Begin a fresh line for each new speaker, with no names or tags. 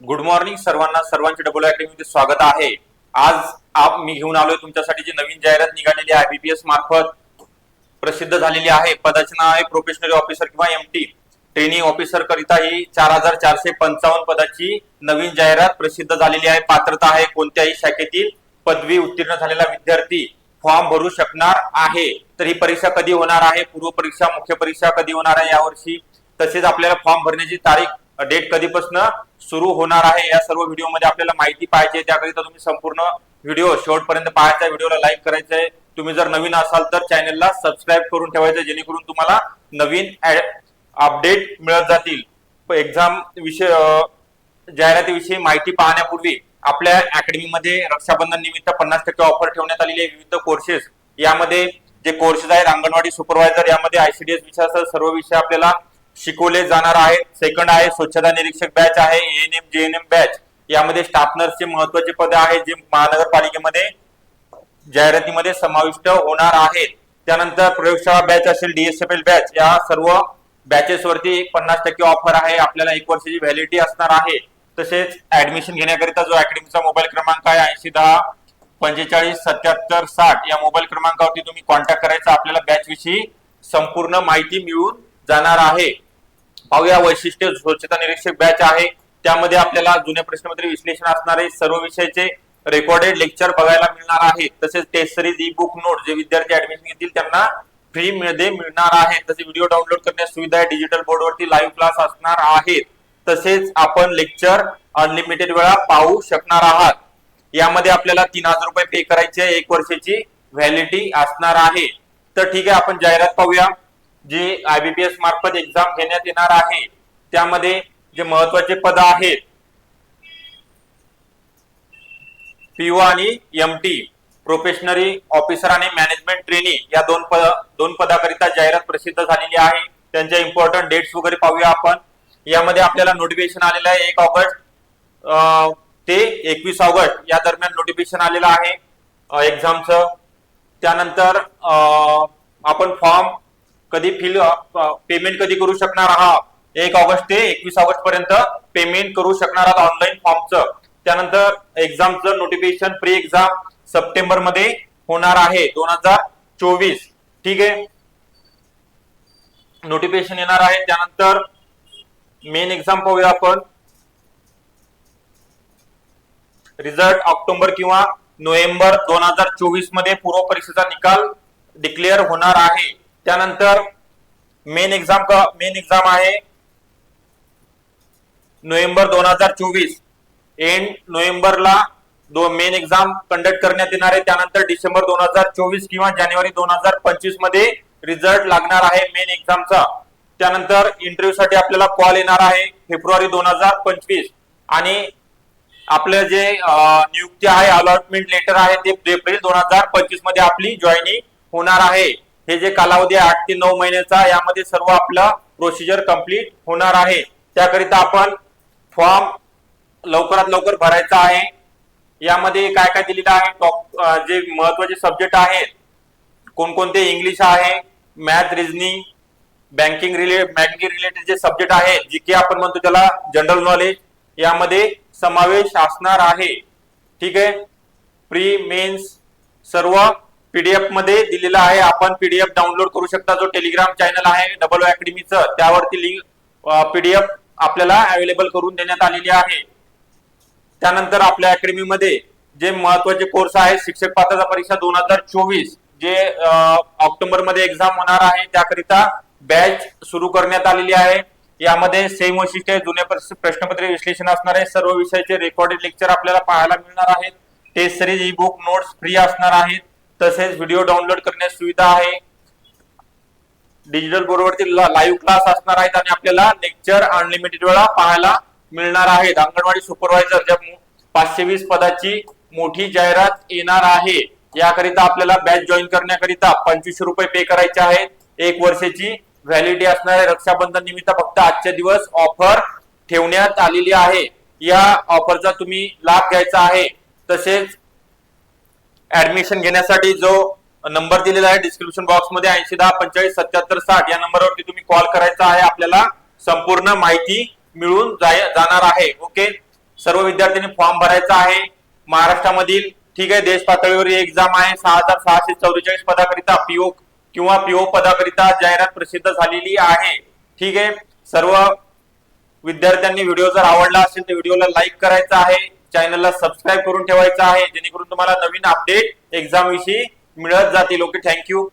Good morning सर्वांना. सर्वांचे double अकॅडमीमध्ये स्वागत आहे. आज आप मी घेऊन आलोय तुमच्यासाठी जी नवीन जाहिरात निघालेली आहे बीपीएस मार्फत प्रसिद्ध झालेली आहे. पदाचे नाव आहे प्रोफेशनल ऑफिसर किंवा एमटी ट्रेनिंग ऑफिसर करिता ही चार हजार चारशे पंचावन्न पदाची नवीन जाहिरात प्रसिद्ध झालेली आहे. पात्रता आहे कोणत्याही शाखेतील. पदवी उत्तीर्ण झालेला विद्यार्थी फॉर्म भरू शकणार आहे. तर ही परीक्षा कधी होणार आहे? पूर्व परीक्षा मुख्य परीक्षा कधी होणार आहे यावर्षी? तसेच आपल्याला फॉर्म भरण्याची तारीख डेट कधीपासून सुरू होणार आहे या सर्व व्हिडिओमध्ये आपल्याला माहिती पाहिजे. त्याकरिता तुम्ही संपूर्ण व्हिडिओ शेवटपर्यंत पाहायचा व्हिडिओला लाईक करायचं आहे तुम्ही जर नवीन असाल तर चॅनेलला सबस्क्राईब करून ठेवायचं जेणेकरून तुम्हाला नवीन अपडेट मिळत जातील. एक्झाम विषय जाहिरातीविषयी माहिती पाहण्यापूर्वी आपल्या अकॅडमीमध्ये रक्षाबंधन निमित्त पन्नास टक्के ऑफर ठेवण्यात आलेली आहे. विविध कोर्सेस यामध्ये जे कोर्सेस आहेत अंगणवाडी सुपरवायझर यामध्ये आयसीडीएस विषयासह सर्व विषय आपल्याला शिकवले जाणार आहेत. सेकंड आहे स्वच्छता निरीक्षक बॅच आहे एएनएम जेएनएम बॅच यामध्ये स्टाफ नर्सचे महत्त्वाचे पद आहेत जे महानगरपालिकेमध्ये जाहिरातीमध्ये समाविष्ट होणार आहेत. त्यानंतर प्रयोगशाळा बॅच असेल डीएसएफएल बॅच या सर्व बॅचेस वरती पन्नास टक्के ऑफर आहे. आपल्याला एक वर्षाची व्हॅलिडिटी असणार आहे. तसेच ऍडमिशन घेण्याकरिता जो अकॅडमीचा मोबाईल क्रमांक आहे ऐंशी दहा पंचेचाळीस सत्याहत्तर साठ या मोबाईल क्रमांकावरती तुम्ही कॉन्टॅक्ट करायचा. आपल्याला बॅच विषयी संपूर्ण माहिती मिळून जाणार आहे. पाहूया वैशिष्ट्य स्वच्छता निरीक्षक बॅच आहे. त्यामध्ये आपल्याला जुन्या प्रश्नपत्र विश्लेषण असणारे सर्व विषयाचे रेकॉर्डेड लेक्चर बघायला मिळणार आहे तसेच test series e book note जे विद्यार्थी ऍडमिशन घेतील त्यांना फ्री मध्ये मिळणार आहे. तसे व्हिडिओ डाउनलोड करण्यास सुविधा आहे. डिजिटल बोर्डवरती लाईव्ह क्लास असणार आहेत. तसेच आपण लेक्चर अनलिमिटेड वेळा पाहू शकणार आहात. यामध्ये आपल्याला तीन हजार रुपये पे करायचे एक वर्षाची व्हॅलिडिटी असणार आहे. तर ठीक आहे आपण जाहिरात पाहूया. जी आयबीपीएस मार्फत एक्झाम घेण्यात येणार आहे त्यामध्ये जे महत्त्वाचे पद आहेत पीओ आणि एम टी प्रोफेशनरी ऑफिसर आणि मॅनेजमेंट ट्रेनिंग या दोन पद दोन पदाकरिता जाहिरात प्रसिद्ध झालेली आहे. त्यांच्या इम्पॉर्टंट डेट्स वगैरे पाहूया आपण. यामध्ये आपल्याला नोटिफिकेशन आलेलं आहे एक ऑगस्ट ते एकवीस ऑगस्ट या दरम्यान नोटिफिकेशन आलेलं आहे. एक्झामचं त्यानंतर आपण फॉर्म कधी फिल पेमेंट कधी करू शकणार आहात? एक ऑगस्ट ते एकवीस ऑगस्ट पर्यंत पेमेंट करू शकणार आहात ऑनलाईन फॉर्मचं त्यानंतर एक्झामचं नोटिफिकेशन प्री एक्झाम सप्टेंबरमध्ये होणार आहे दोन हजार चोवीस. ठीक आहे? नोटिफिकेशन येणार आहे. त्यानंतर मेन एक्झाम पाहूया आपण. रिझल्ट ऑक्टोबर किंवा नोव्हेंबर दोन हजार चोवीसमध्ये पूर्व परीक्षेचा निकाल डिक्लेअर होणार आहे. त्यानंतर मेन एक्झाम मेन एक्झाम आहे नोव्हेंबर दोन हजार चोवीस. एंड नोव्हेंबरला दो मेन एक्झाम कंडक्ट करण्यात येणार आहे. त्यानंतर डिसेंबर दोन हजार चोवीस किंवा जानेवारी दोन हजार पंचवीसमध्ये रिझल्ट लागणार आहे मेन एक्झामचा त्यानंतर इंटरव्ह्यू साठी आपल्याला कॉल येणार आहे फेब्रुवारी दोन हजार पंचवीस. आणि आपलं जे नियुक्ती आहे अलॉटमेंट लेटर आहे ते एप्रिल दोन हजार पंचवीसमध्ये आपली जॉईनिंग होणार आहे. हे जे कालावधी आहे आठ ते नऊ महिन्याचा यामध्ये सर्व आपलं प्रोसिजर कंप्लीट होणार आहे. त्याकरिता आपण फॉर्म लवकरात लवकर भरायचा आहे. यामध्ये काय काय दिलेलं आहे टॉप जे महत्त्वाचे सब्जेक्ट आहेत कोणकोणते इंग्लिश आहे math reasoning banking relate banking related जे सब्जेक्ट आहे जी के आपण म्हणतो त्याला जनरल नॉलेज यामध्ये समावेश असणार आहे. ठीक आहे? प्री मेन्स सर्व पीडीएफमध्ये दिलेला आहे. आपण पीडीएफ डाउनलोड करू शकता. जो टेलिग्राम चॅनल आहे डबल अकॅडमीचं त्यावरती लिंक पीडीएफ आपल्याला अवेलेबल करून देण्यात आलेली आहे. त्यानंतर आपल्या अकॅडमीमध्ये जे महत्त्वाचे कोर्स आहेत शिक्षक पात्रता परीक्षा दोन हजार चोवीस जे ऑक्टोबरमध्ये एक्झाम होणार आहे त्याकरिता बॅच सुरू करण्यात आलेली आहे. यामध्ये सेम वैशिष्ट्य जुने प्रश्न- प्रश्नपत्रे विश्लेषण असणार आहे. सर्व विषयाचे रेकॉर्डेड लेक्चर आपल्याला पाहायला मिळणार आहेत. Test series e book notes free असणार आहेत. तसेच व्हिडिओ डाउनलोड करण्यास सुविधा आहे. डिजिटल बोर्डवरती लाईव्ह क्लास असणार आहेत आणि आपल्याला लेक्चर अनलिमिटेड वेळा पाहायला मिळणार आहेत. अंगणवाडी सुपरवायझर ज्या पाचशे वीस पदाची मोठी जाहिरात येणार आहे. याकरिता आपल्याला बॅच जॉईन करण्याकरिता पंचवीसशे रुपये पे करायचे आहेत. एक वर्षाची व्हॅलिडिटी असणार आहे. रक्षाबंधन निमित्त फक्त आजच्या दिवस ऑफर ठेवण्यात आलेली आहे. या ऑफरचा तुम्ही लाभ घ्यायचा आहे. तसेच ऍडमिशन घेण्यासाठी जो नंबर दिलेला आहे डिस्क्रिप्शन बॉक्समध्ये ऐंशी दहा पंचेचाळीस सत्याहत्तर साठ या नंबरवरती तुम्ही कॉल करायचा आहे आपल्याला संपूर्ण माहिती मिळून जाय- जाणार आहे. ओके सर्व विद्यार्थ्यांनी फॉर्म भरायचा आहे. महाराष्ट्रामधील ठीक आहे देश पातळीवर एक्झाम आहे. सहा हजार सहाशे चौवेचाळीस पदाकरिता पीओ किंवा पीओ पदाकरिता जाहिरात प्रसिद्ध झालेली आहे. ठीक आहे? सर्व विद्यार्थ्यांनी व्हिडिओ जर आवडला असेल तर व्हिडिओला लाईक करायचा आहे. चॅनलला सबस्क्राईब करून ठेवायचं आहे जेणेकरून तुम्हाला नवीन अपडेट एक्झाम विषयी मिळत जातील. Okay thank you